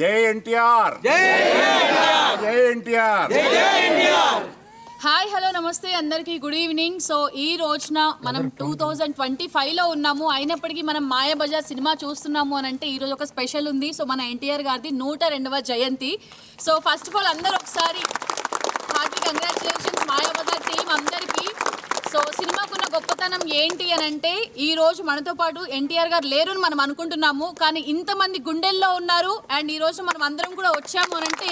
జై ఎన్టీఆర్. జై NTR. Hi hello నమస్తే అందరికీ. Good evening. సో ఈ రోజున మనం టూ థౌజండ్ ట్వంటీ ఫైవ్లో ఉన్నాము. అయినప్పటికీ మనం మాయాబజార్ సినిమా చూస్తున్నాము అని అంటే ఈరోజు ఒక స్పెషల్ ఉంది. సో మన ఎన్టీఆర్ గారిది నూట రెండవ జయంతి. సో ఫస్ట్ ఆఫ్ ఆల్ అందరూ ఒకసారి హార్టీ కంగ్రాచులేషన్స్ మాయాబజార్ టీం అందరికీ. సో సినిమాకున్న గొప్పతనం ఏంటి అని అంటే ఈ రోజు మనతో పాటు ఎన్టీఆర్ గారు లేరు అని మనం అనుకుంటున్నాము కానీ ఇంతమంది గుండెల్లో ఉన్నారు అండ్ ఈ రోజు మనం అందరం కూడా వచ్చాము అని అంటే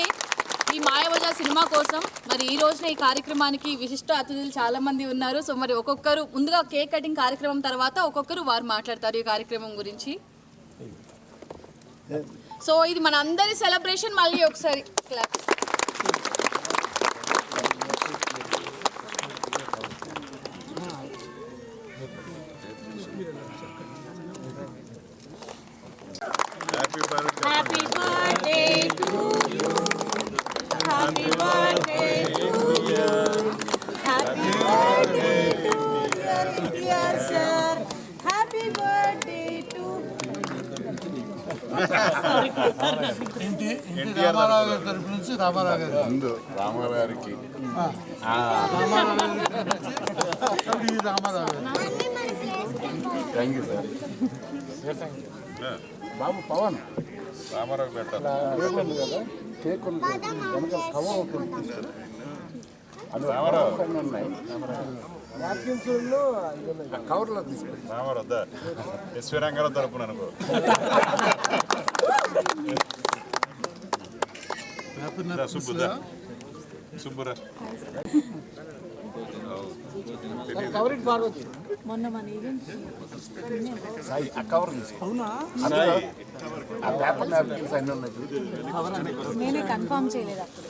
ఈ మాయాబజార్ సినిమా కోసం. మరి ఈ రోజున ఈ కార్యక్రమానికి విశిష్ట అతిథులు చాలా మంది ఉన్నారు. సో మరి ఒక్కొక్కరు ముందుగా కేక్ కటింగ్ కార్యక్రమం తర్వాత ఒక్కొక్కరు వారు మాట్లాడతారు ఈ కార్యక్రమం గురించి. సో ఇది మన అందరి సెలబ్రేషన్ మళ్ళీ ఒకసారి clap. ఇంటి ఇంటి రామారావు గారి తరపు నుంచి రామారావు గారు ముందు రామారావు గారికి ఇది రామారావు గారు థ్యాంక్ యూ సార్. బాబు పవన్. రామారావు కేక్ ఉంది కదా కేక్ ఉంది వెనక కవర్ అవుతుంది అది రామారావు. ఉన్నాయి కవర్లో తీసుకెళ్ళి రామారావు వద్దా ఎస్వి రంగారావు తరపున అనుకో. సుబ్బుదా సుబ్బురా చూడు. నేనే కన్ఫర్మ్ చేయలేదు అప్పుడు.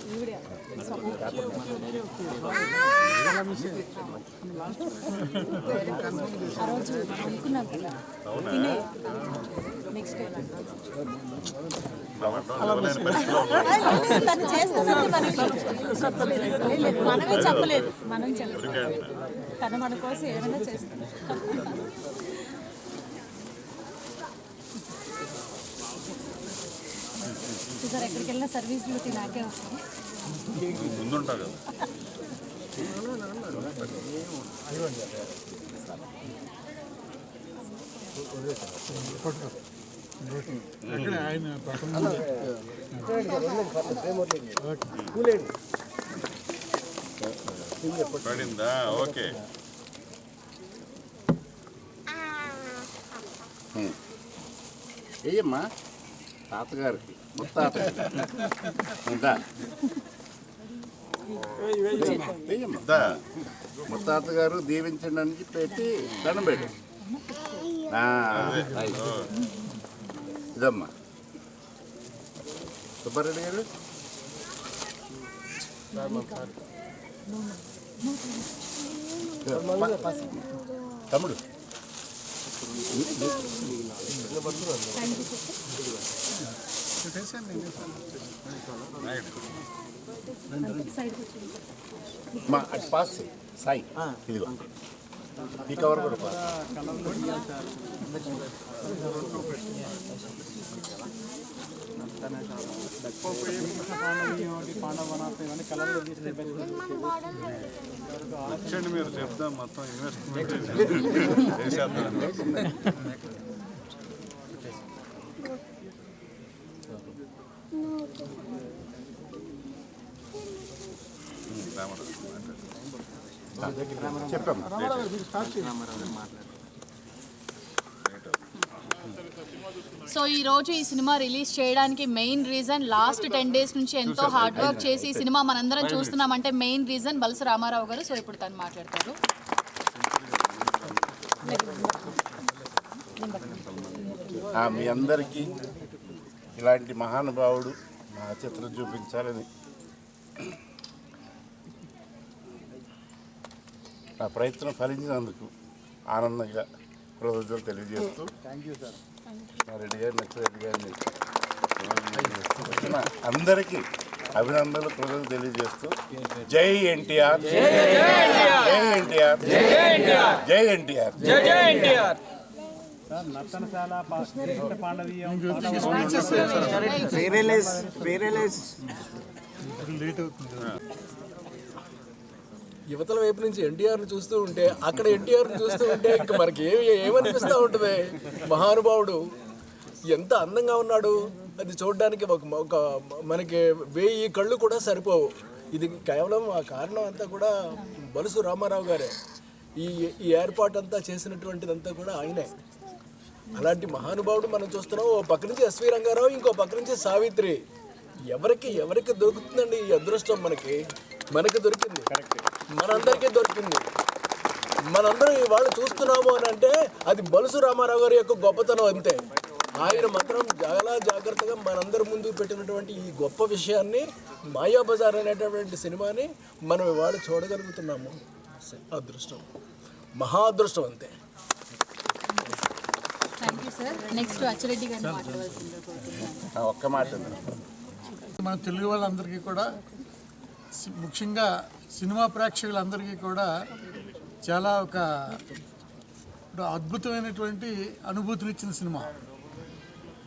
ఆ రోజు అనుకున్నాం కదా తినే నెక్స్ట్. తను మనమే చెప్పలేదు. మనం చెప్పలేదు. తను మన కోసం ఏమైనా చేస్తుంది. చూసారు ఎక్కడికి వెళ్ళినా సర్వీస్ డ్యూటీ నాకే వస్తుంది ముందుంటావు కదా. ఆయన పడిందా ఓకే. ఏయమ్మా? తాతగారికి ముత్తాత ముత్తాత గారు దీవించండి అని పెట్టి దండం పెట్టు. ఇదమ్మా. సుబ్బారెడ్డి గారు? తమ్ముడు. మా అటు పాస్. సాయి ఇదిగో. ఈ కవర్ కూడా పాస్ వచ్చండి మీరు చెప్దాం మొత్తం ఇన్వెస్ట్మెంట్ చేసేద్దాం చెప్పాము సో ఈ రోజు ఈ సినిమా రిలీజ్ చేయడానికి main reason last ten days నుంచి ఎంతో హార్డ్ వర్క్ చేసి ఈ సినిమా మనందరం చూస్తున్నామంటే మెయిన్ రీజన్ బల్స రామారావు గారు. సో ఇప్పుడు తను మాట్లాడతారు. ఆ, మీ అందరికీ ఇలాంటి మహానుభావుడు నా చిత్రం చూపించాలని నా ప్రయత్నం ఫలించినందుకు ఆనందంగా కృతజ్ఞతలు తెలియజేస్తూ మా రెడ్డి గారు నచ్చిరెడ్డి గారిని. వచ్చిన అందరికీ అభినందనలు కృతజ్ఞతలు తెలియజేస్తూ జై ఎన్టీఆర్. జై ఎన్టీఆర్. జై ఎన్టీఆర్. యువతల వైపు నుంచి ఎన్టీఆర్ చూస్తూ ఉంటే అక్కడ ఎన్టీఆర్ చూస్తూ ఉంటే ఇంకా మనకి ఏమి ఏమనిపిస్తూ ఉంటుంది? మహానుభావుడు ఎంత అందంగా ఉన్నాడు. అది చూడడానికి ఒక ఒక మనకి వెయ్యి కళ్ళు కూడా సరిపోవు. ఇది కేవలం ఆ కారణం అంతా కూడా బలుసు రామారావు గారే. ఈ ఈ ఏర్పాటు అంతా చేసినటువంటిదంతా కూడా ఆయనే. అలాంటి మహానుభావుడు మనం చూస్తున్నాం. ఓ పక్క నుంచి ఎస్వి రంగారావు ఇంకో పక్క నుంచి సావిత్రి. ఎవరికి ఎవరికి దొరుకుతుందండి ఈ అదృష్టం మనకి? మనకి దొరికింది. మనందరికీ దొరికింది. మనందరం ఇవాళ చూస్తున్నాము అని అంటే అది బలుసు రామారావు గారి యొక్క గొప్పతనం అంతే. ఆయన మాత్రం చాలా జాగ్రత్తగా మనందరి ముందు పెట్టినటువంటి ఈ గొప్ప విషయాన్ని మాయాబజార్ అనేటటువంటి సినిమాని మనం ఇవాళ చూడగలుగుతున్నాము. అదృష్టం. మహా అదృష్టం అంతే ఒక్క మాట. మన తెలుగు వాళ్ళందరికీ కూడా ముఖ్యంగా సినిమా ప్రేక్షకులందరికీ కూడా చాలా ఒక ఒక అద్భుతమైనటువంటి అనుభూతినిచ్చిన సినిమా.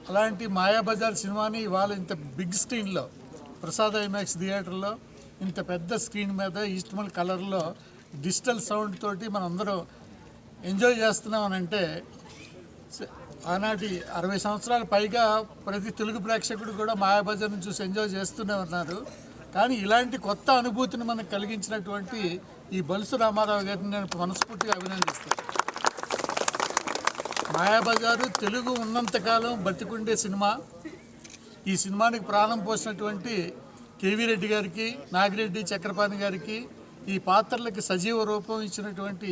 అలాంటి మాయాబజార్ సినిమాని ఇవాళ ఇంత బిగ్ స్క్రీన్లో ప్రసాద్ ఐమాక్స్ థియేటర్లో ఇంత పెద్ద స్క్రీన్ మీద ఈస్ట్మల్ కలర్లో డిజిటల్ సౌండ్ తోటి మనందరూ ఎంజాయ్ చేస్తున్నాం అని అంటే ఆనాటి అరవై సంవత్సరాల పైగా ప్రతి తెలుగు ప్రేక్షకుడు కూడా మాయాబజార్ని చూసి ఎంజాయ్ చేస్తూనే ఉన్నారు. కానీ ఇలాంటి కొత్త అనుభూతిని మనకు కలిగించినటువంటి ఈ బలుసు రామారావు గారిని నేను మనస్ఫూర్తిగా అభినందిస్తాను. మాయాబజారు తెలుగు ఉన్నంతకాలం బతికుండే సినిమా. ఈ సినిమానికి ప్రాణం పోసినటువంటి కేవీ రెడ్డి గారికి నాగిరెడ్డి చక్రపాణి గారికి ఈ పాత్రలకి సజీవ రూపం ఇచ్చినటువంటి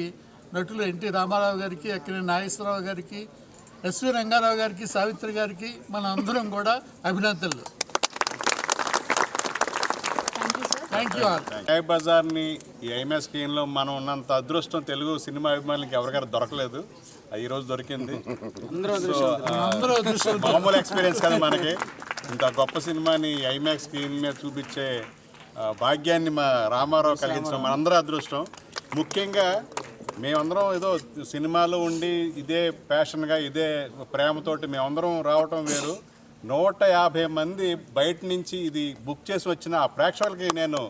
నటులు ఎన్టీ రామారావు గారికి అక్కినే నాగేశ్వరరావు గారికి ఎస్వి రంగారావు గారికి సావిత్రి గారికి మన అందరం కూడా అభినందనలు. థ్యాంక్ యూ జై బజార్ని ఈ ఐఎంఎస్ స్క్రీన్లో మనం ఉన్నంత అదృష్టం తెలుగు సినిమా అభిమానులకి ఎవరికైనా దొరకలేదు. అది ఈరోజు దొరికింది. మామూలు ఎక్స్పీరియన్స్ కదా మనకి. ఇంత గొప్ప సినిమాని ఐమాక్స్ స్క్రీన్ మీద చూపించే భాగ్యాన్ని మా రామారావు కలిగించడం మనందరూ అదృష్టం. ముఖ్యంగా మేమందరం ఏదో సినిమాలో ఉండి ఇదే ప్యాషన్గా ఇదే ప్రేమతోటి మేమందరం రావటం వేరు. నూట యాభై మంది బయట నుంచి ఇది బుక్ చేసి వచ్చిన ఆ ప్రేక్షకులకి నేను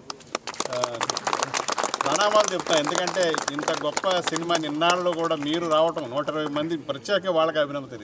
ప్రణామాలు చెప్తాను ఎందుకంటే ఇంత గొప్ప సినిమా నిన్నాళ్ళు కూడా మీరు రావటం నూట ఇరవై మంది ప్రత్యేక వాళ్ళకి అభినందన